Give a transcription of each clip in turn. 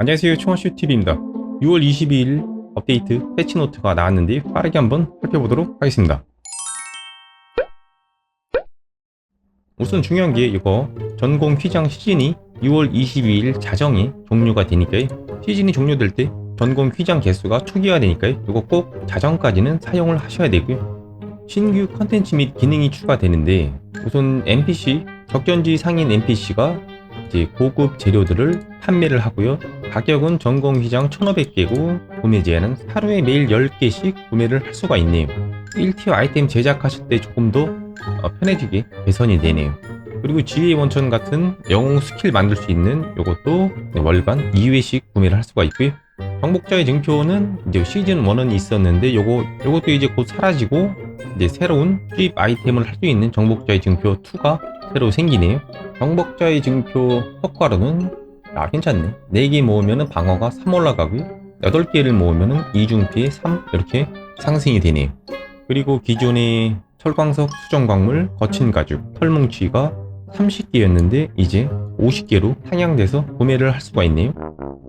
안녕하세요 총원슈TV입니다. 6월 22일 업데이트 패치노트가 나왔는데 빠르게 한번 살펴보도록 하겠습니다. 우선 중요한 게 이거 전공 휘장 시즌이 6월 22일 자정에 종료가 되니까요. 시즌이 종료될 때 전공 휘장 개수가 초기화 되니까요. 이거 꼭 자정까지는 사용을 하셔야 되고요. 신규 컨텐츠 및 기능이 추가되는데 우선 NPC 적전지 상인 NPC가 이제 고급 재료들을 판매를 하고요. 가격은 전공 휘장 1500개고 구매 제한은 하루에 매일 10개씩 구매를 할 수가 있네요. 1티어 아이템 제작하실 때 조금 더 어, 편해지게 개선이 되네요. 그리고 지혜 원천 같은 영웅 스킬 만들 수 있는 이것도 월간 2회씩 구매를 할 수가 있고요. 정복자의 증표는 이제 시즌 1은 있었는데 요거 요것도 이제 곧 사라지고 이제 새로운 수입 아이템을 할 수 있는 정복자의 증표 2가 새로 생기네요. 정복자의 증표 효과로는 아 괜찮네. 4개 모으면 방어가 3 올라가고요. 8개를 모으면 이중피해 3 이렇게 상승이 되네요. 그리고 기존의 철광석 수정광물 거친 가죽 털뭉치가 30개였는데 이제 50개로 상향돼서 구매를 할 수가 있네요.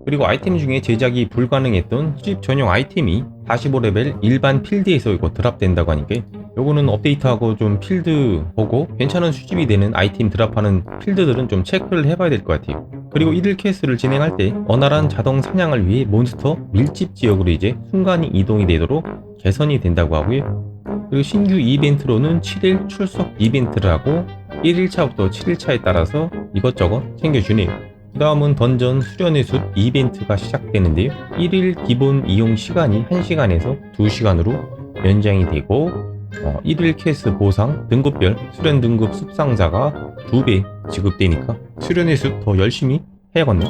그리고 아이템 중에 제작이 불가능했던 수집 전용 아이템이 45레벨 일반 필드에서 이거 드랍된다고 하니까 요거는 업데이트하고 좀 필드 보고 괜찮은 수집이 되는 아이템 드랍하는 필드들은 좀 체크를 해봐야 될 것 같아요. 그리고 1일 캐스를 진행할 때 원활한 자동 사냥을 위해 몬스터 밀집 지역으로 이제 순간이 이동이 되도록 개선이 된다고 하고요. 그리고 신규 이벤트로는 7일 출석 이벤트를 하고 1일차부터 7일차에 따라서 이것저것 챙겨주네요. 그 다음은 던전 수련의 숲 이벤트가 시작되는데요. 1일 기본 이용 시간이 1시간에서 2시간으로 연장이 되고 어, 1일 캐스 보상 등급별 수련 등급 습상자가 2배 지급되니까 수련의 숲 더 열심히 해야겠네.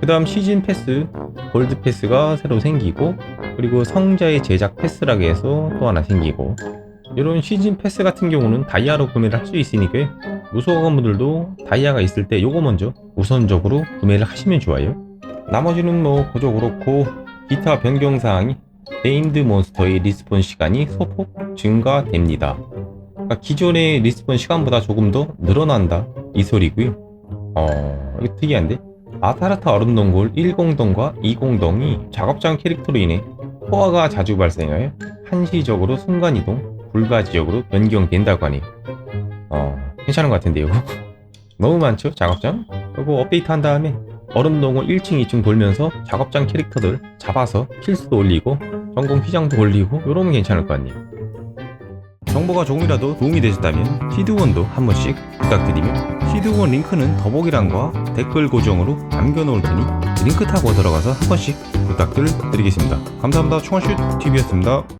그 다음 시즌 패스 골드 패스가 새로 생기고 그리고 성자의 제작 패스라고 해서 또 하나 생기고 이런 시즌 패스 같은 경우는 다이아로 구매를 할 수 있으니까 무소가분들도 다이아가 있을 때 요거 먼저 우선적으로 구매를 하시면 좋아요. 나머지는 뭐 그저 그렇고 기타 변경사항이 네임드 몬스터의 리스폰 시간이 소폭 증가됩니다. 그러니까 기존의 리스폰 시간보다 조금 더 늘어난다. 이 소리고요. 어 이거 특이한데? 아타르타 얼음동굴 10동과 20동이 작업장 캐릭터로 인해 포화가 자주 발생하여 한시적으로 순간이동 불가 지역으로 변경된다고 하니 어 괜찮은 것 같은데 이거 너무 많죠? 작업장? 이거 업데이트 한 다음에 얼음동을 1층 2층 돌면서 작업장 캐릭터들 잡아서 킬수도 올리고 전공 휘장도 올리고 이러면 괜찮을 것 같네요. 정보가 조금이라도 도움이 되셨다면 시드원도 한 번씩 부탁드리며 시드원 링크는 더보기란과 댓글 고정으로 남겨놓을 테니 링크 타고 들어가서 한 번씩 부탁을 드리겠습니다. 감사합니다. 총알슛 TV였습니다